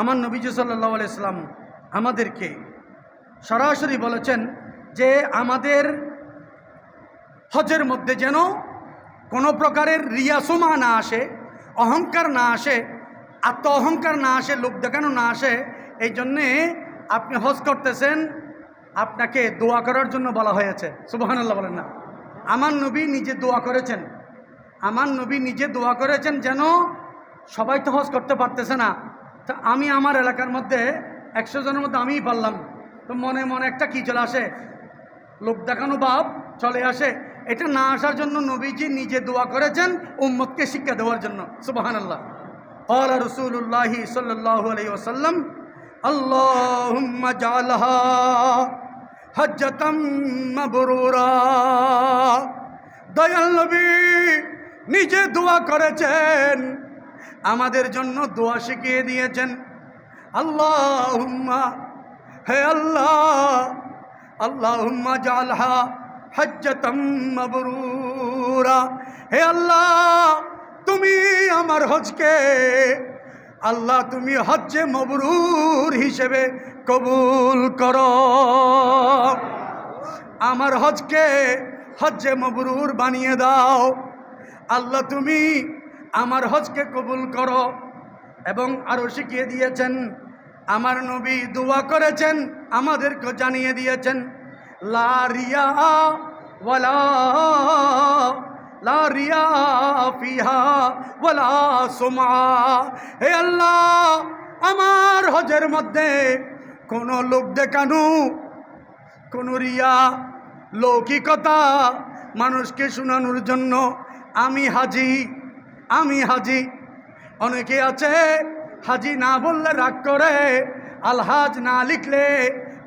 আমার নবীজ সাল্লাহ ইসলাম আমাদেরকে সরাসরি বলেছেন যে আমাদের হজের মধ্যে যেন কোনো প্রকারের রিয়াসুমা না আসে, অহংকার না আসে আত্ম অহংকার না আসে লোক দেখানো না আসে, এই জন্যে আপনি হজ করতেছেন, আপনাকে দোয়া করার জন্য বলা হয়েছে। সুবাহান্লাহ বলেন না। আমার নবী নিজে দোয়া করেছেন। আমার নবী নিজে দোয়া করেছেন যেন সবাই তো হজ করতে পারতেছে না। তো আমি আমার এলাকার মধ্যে একশো জনের মধ্যে আমিই পারলাম তো মনে মনে একটা কি চলে আসে লোক দেখানো ভাব চলে আসে এটা না আসার জন্য নবীজি নিজে দোয়া করেছেন উম্মতকে শিক্ষা দেওয়ার জন্য সুবাহান আল্লাহ قال رسول الله صلى الله عليه وسلم اللهم اجعلها حجة مبرورا দয়াল নবী নিজে দোয়া করেছেন আমাদের জন্য দোয়া শিখিয়ে দিয়েছেন। আল্লাহ হে আল্লাহ, আল্লাহুম্মা জালহা হজ্জাতাম হে আল্লাহ, তুমি আমার হজকে, আল্লাহ তুমি হজ্জে মবরুর হিসেবে কবুল করো। আমার হজকে হজ্জে মবরুর বানিয়ে দাও। আল্লাহ তুমি আমার হজকে কবুল করো। এবং আরও শিখিয়ে দিয়েছেন, আমার নবী দোয়া করেছেন, আমাদেরকে জানিয়ে দিয়েছেন, লা রিয়া ওয়ালা ফিহা ওয়ালা আমার হজের মধ্যে কোনো লোক দেখানো, কোনো রিয়া, লৌকিকতা মানুষকে শোনানোর জন্য আমি হাজি আমি হাজি। অনেকে আছে হাজি না বললে রাগ করে, আলহাজ না লিখলে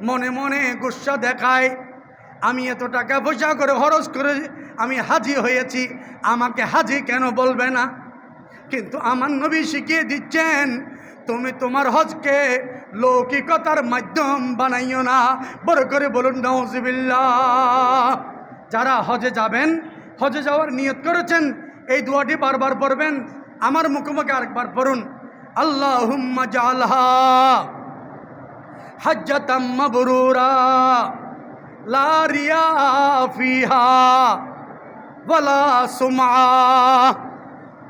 মনে মনে গুসা দেখায়। আমি এত টাকা পয়সা করে খরচ করে আমি হাজি হয়েছি, আমাকে হাজি কেন বলবে না? কিন্তু আমার নবী শিখিয়ে দিচ্ছেন, তুমি তোমার হজকে লৌকিকতার মাধ্যম বানাইও না। বড় করে বলুন নজিবিল্লাহ যারা হজে যাবেন, হজে যাওয়ার নিয়ত করেছেন এই দোয়াটি বারবার পড়বেন, আমার মুখোমুখি আরেকবার পড়ুন। আল্লাহ জালহা হজ্জাতাম লা রিয়া সুমা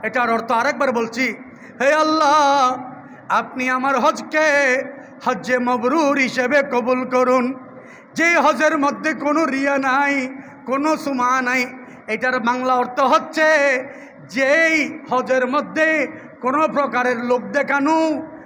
এটার অর্থ আরেকবার বলছি, হে আল্লাহ, আপনি আমার হজকে হজ্জে মবরুর হিসেবে কবুল করুন। যে হজের মধ্যে কোনো রিয়া নাই, কোনো সুমা নাই এটার বাংলা অর্থ হচ্ছে, যেই হজের মধ্যে কোনো প্রকারের লোক দেখানো,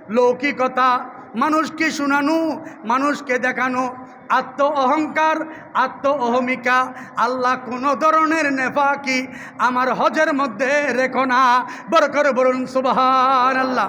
লৌকিকতা, মানুষকে শোনানো, মানুষকে দেখানো, আত্ম অহংকার, আত্ম অহমিকা, আল্লাহ কোনো ধরনের নেফাকি আমার হজের মধ্যে রেখো না। বড় করে বলুন সুবাহান আল্লাহ